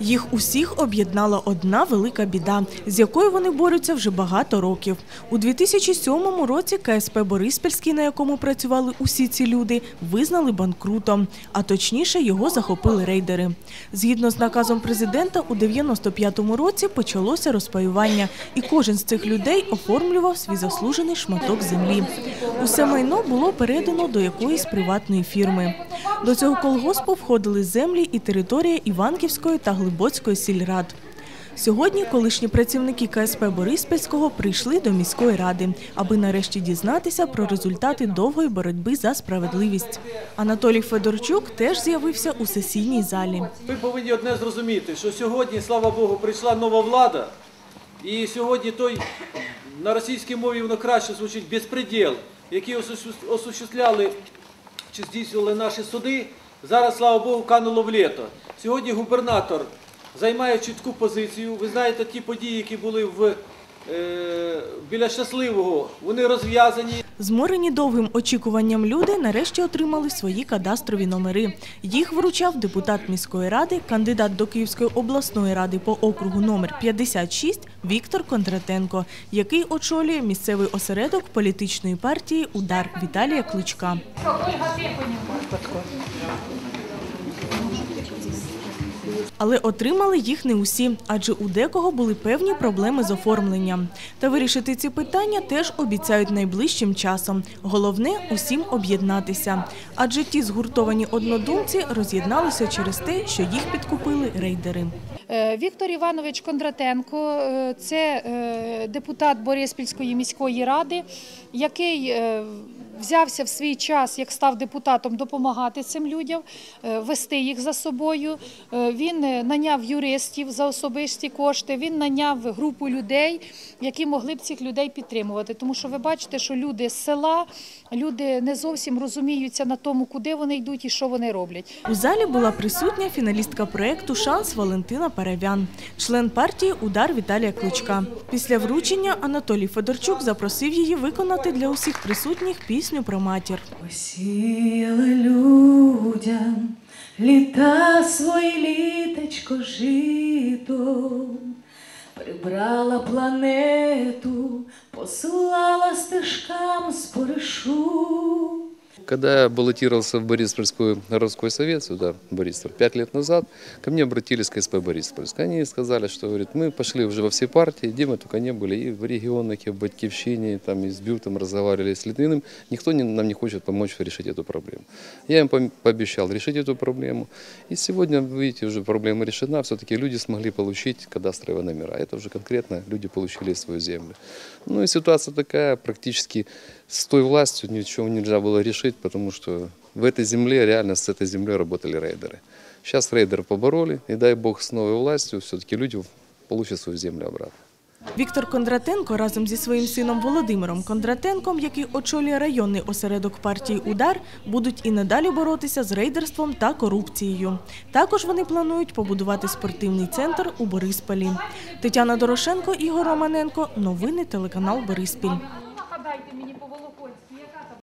Їх усіх об'єднала одна велика біда, з якою вони борються вже багато років. У 2007 році КСП Бориспільський, на якому працювали усі ці люди, визнали банкрутом, а точніше його захопили рейдери. Згідно з наказом президента, у 95-му році почалося розпаювання, і кожен з цих людей оформлював свій заслужений шматок землі. Усе майно було передано до якоїсь приватної фірми. До цього колгоспу входили землі і територія Іванківської та Глибоцької сільрад. Сьогодні колишні працівники КСП Бориспільського прийшли до міської ради, аби нарешті дізнатися про результати довгої боротьби за справедливість. Анатолій Федорчук теж з'явився у сесійній залі. Ви повинні одне зрозуміти, що сьогодні, слава Богу, прийшла нова влада, і сьогодні той на російській мові воно краще звучить безпреділ, який осущ- осуществляли чи здійснювали наші суди, зараз, слава Богу, кануло в літо. Сьогодні губернатор займає чітку позицію. Ви знаєте, ті події, які були в, е, біля щасливого, вони розв'язані. Зморені довгим очікуванням люди нарешті отримали свої кадастрові номери. Їх вручав депутат міської ради, кандидат до Київської обласної ради по округу номер 56 Віктор Кондратенко, який очолює місцевий осередок політичної партії Удар Віталія Кличка. Але отримали їх не усі, адже у декого були певні проблеми з оформленням. Та вирішити ці питання теж обіцяють найближчим часом. Головне усім об'єднатися. Адже ті згуртовані однодумці роз'єдналися через те, що їх підкупили рейдери. Е, Віктор Іванович Кондратенко е, це е, депутат Бориспільської міської ради, який взявся в свій час, як став депутатом, допомагати цим людям, е, вести їх за собою. Е, Він е, наняв юристів за особисті кошти, він наняв групу людей, які могли б цих людей підтримувати. Тому що ви бачите, що люди з села, люди не зовсім розуміються на тому, куди вони йдуть і що вони роблять. У залі була присутня фіналістка проєкту Шанс Валентина Паравян, член партії Удар Віталія Кличка. Після вручення Анатолій Федорчук запросив її виконати для усіх присутніх пісню про матір. Посіяла людям літа свої літочко жито, прибрала планету, послала стежкам споришу. Когда я баллотировался в Бориспольскую городской совет, сюда, в Бориспиль, пять лет назад, ко мне обратились КСП Бориспольск. Они сказали, что говорит, мы пошли уже во все партии, где мы только не были, и в регионах, и в Батькивщине, там, и с Бютом разговаривали с Литвиным. Никто не- нам не хочет помочь решить эту проблему. Я им пообещал решить эту проблему. И сегодня, видите, уже проблема решена. Все-таки люди смогли получить кадастровые номера. Это уже конкретно люди получили свою землю. Ну и ситуация такая, практически с той властью ничего нельзя было решить, потому что в этой земле, реально с этой землей работали рейдеры. Сейчас рейдеры побороли, и дай бог с новой властью все-таки люди получат свою землю обратно. Віктор Кондратенко разом зі своїм сином Володимиром Кондратенком, який очолює районний осередок партії Удар, будуть і надалі боротися з рейдерством та корупцією. Також вони планують побудувати спортивний центр у Борисполі. Тетяна Дорошенко, Ігор Романенко. Новини телеканал Бориспіль. Нагадайте мені по